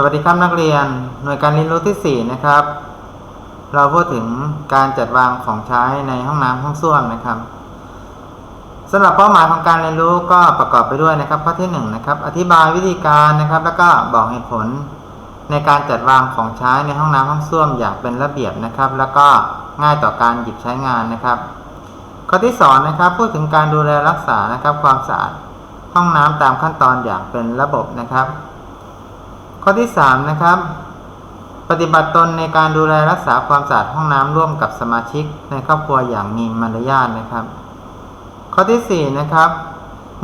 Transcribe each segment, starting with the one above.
สวัสดีครับนักเรียนหน่วยการเรียนรู้ที่ 4 นะครับ เราพูดถึงการจัดวางของใช้ในห้องน้ำห้องส้วมนะครับสำหรับเป้าหมายของการเรียนรู้ก็ประกอบไปด้วยนะครับข้อที่1นะครับอธิบายวิธีการนะครับ แล้วก็บอกเหตุผลในการจัดวางของใช้ในห้องน้ำห้องส้วมอย่างเป็นระเบียบนะครับ แล้วก็ง่ายต่อการหยิบใช้งานนะครับ ข้อที่สองนะครับพูดถึงการดูแลรักษานะครับความสะอาดห้องน้ำตามขั้นตอนอย่างเป็นระบบนะครับ ข้อที่ 3 นะครับ ปฏิบัติตนในการดูแลรักษาความสะอาดห้องน้ำร่วมกับสมาชิกในครอบครัวอย่างมีมารยาทนะครับ ข้อที่ 4 นะครับ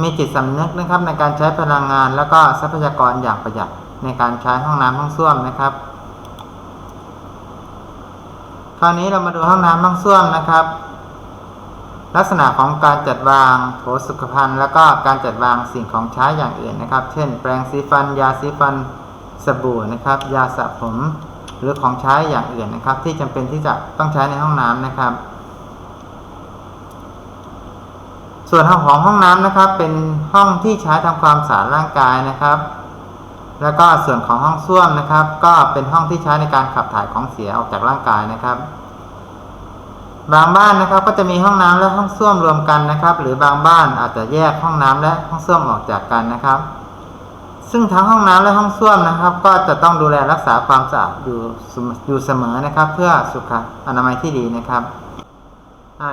มีจิตสำนึกนะครับในการใช้พลังงาน แล้วก็ทรัพยากรอย่างประหยัดในการใช้ห้องน้ำห้องส้วมนะครับ คราวนี้เรามาดูห้องน้ำห้องส้วมนะครับ ลักษณะของการจัดวางโถสุขภัณฑ์ แล้วก็การจัดวางสิ่งของใช้อย่างอื่นนะครับ เช่น แปรงสีฟัน ยาสีฟัน สบู่นะครับ ยาสระผมหรือของใช้อย่างอื่นนะครับ ที่จำเป็นที่จะต้องใช้ในห้องน้ำนะครับ ส่วนห้องของห้องน้ำนะครับ เป็นห้องที่ใช้ทำความสะอาดร่างกายนะครับ แล้วก็ส่วนของห้องส้วมนะครับ ก็เป็นห้องที่ใช้ในการขับถ่ายของเสียออกจากร่างกายนะครับบางบ้านนะครับก็จะมีห้องน้ำและห้องส้วมรวมกันนะครับ หรือบางบ้านอาจจะแยกห้องน้ำและห้องส้วมออกจากกันนะครับ ซึ่งทั้งห้องน้ำและห้องส้วมนะครับ ก็จะต้องดูแลรักษาความสะอาดอยู่เสมอยู่เสมอนะครับ เพื่อสุขอนามัยที่ดีนะครับ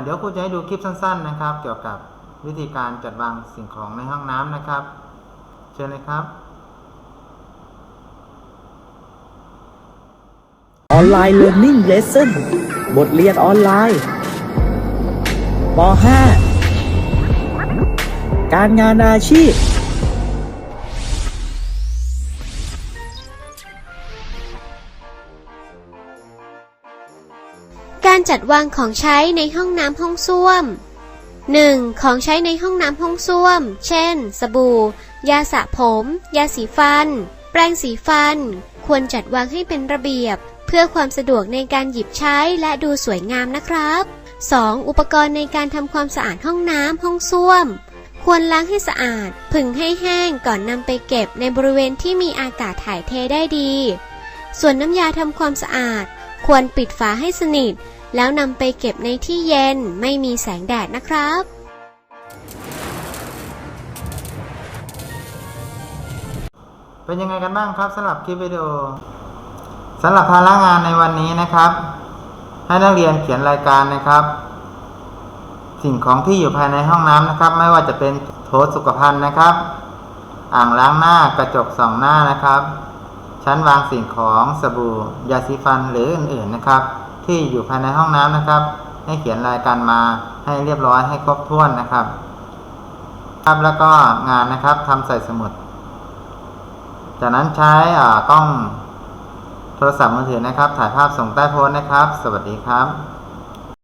เดี๋ยวครูจะให้ดูคลิปสั้น ๆ นะครับ เกี่ยวกับวิธีการจัดวางสิ่งของในห้องน้ำนะครับ เชิญเลยครับออนไลน์ Learning Lesson บทเรียนออนไลน์ป .5 การงานอาชีพ การจัดวางของใช้ในห้องน้ำห้องส้วม 1. ของใช้ในห้องน้ำห้องส้วม เช่น สบู่ ยาสระผม ยาสีฟัน แปรงสีฟัน ควรจัดวางให้เป็นระเบียบ เพื่อความสะดวกในการหยิบใช้และดูสวยงามนะครับ 2. อุปกรณ์ในการทำความสะอาดห้องน้ำห้องส้วม ควรล้างให้สะอาด ผึ่งให้แห้งก่อนนำไปเก็บในบริเวณที่มีอากาศถ่ายเทได้ดี ส่วนน้ำยาทำความสะอาด ควรปิดฝาให้สนิท แล้วนำไปเก็บในที่เย็นไม่มีแสงแดดนะครับ เป็นยังไงกันบ้างครับสำหรับคลิปวิดีโอสำหรับภาระงานในวันนี้นะครับ ให้นักเรียนเขียนรายการนะครับ สิ่งของที่อยู่ภายในห้องน้ำนะครับ ไม่ว่าจะเป็นโถสุขภัณฑ์นะครับ อ่างล้างหน้ากระจกสองหน้านะครับ ชั้นวางสิ่งของสบู่ยาสีฟันหรืออื่นๆนะครับ ที่อยู่ภายในห้องน้ำนะครับ ให้เขียนรายการมาให้เรียบร้อยให้ครบถ้วนนะครับ ครับแล้วก็งานนะครับทำใส่สมุด จากนั้นใช้อ่ากล้องโทรศัพท์มือถือนะครับ ถ่ายภาพส่งใต้โพสต์นะครับ สวัสดีครับ